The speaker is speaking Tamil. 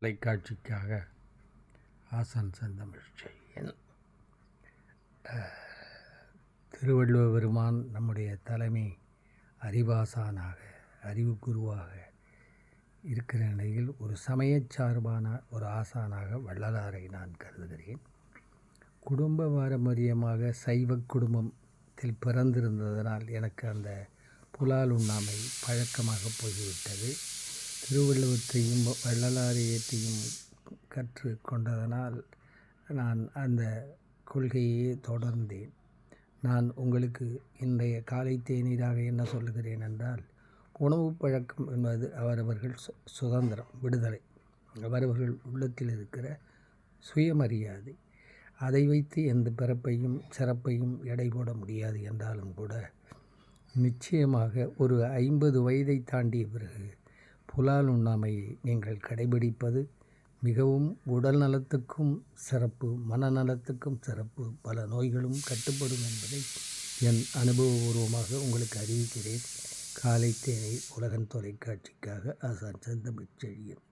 தொலைக்காட்சிக்காக ஆசான் செந்தமிழ் செய்யன். திருவள்ளுவ பெருமான் நம்முடைய தலைமை அறிவாசானாக அறிவு குருவாக இருக்கிற நிலையில் ஒரு சமயச் சார்பான ஒரு ஆசானாக வள்ளலாரை நான் கருதுகிறேன். குடும்ப பாரம்பரியமாக சைவ குடும்பத்தில் பிறந்திருந்ததனால் எனக்கு அந்த புலால் உண்ணாமை பழக்கமாக போய்விட்டது. திருவள்ளுவத்தையும் வள்ளலாரியத்தையும் கற்று கொண்டதனால் நான் அந்த கொள்கையே தொடர்ந்தேன். நான் உங்களுக்கு இன்றைய காலை தேநீராக என்ன சொல்லுகிறேன் என்றால் உணவு பழக்கம் என்பது அவரவர்கள் சு சுதந்திரம் விடுதலை. அவரவர்கள் உள்ளத்தில் இருக்கிற சுயமரியாதை. அதை வைத்து எந்த பிறப்பையும் சிறப்பையும் எடை போட முடியாது என்றாலும் கூட நிச்சயமாக ஒரு ஐம்பது வயதை தாண்டிய பிறகு புலால் உண்ணாமையை நீங்கள் கடைபிடிப்பது மிகவும் உடல் நலத்துக்கும் சிறப்பு மனநலத்துக்கும் சிறப்பு. பல நோய்களும் கட்டுப்படும் என்பதை என் அனுபவபூர்வமாக உங்களுக்கு அறிவிக்கிறேன். காலை தேனை உலகன் தொலைக்காட்சிக்காக ஆசான் செந்தமிழ் செழியன்.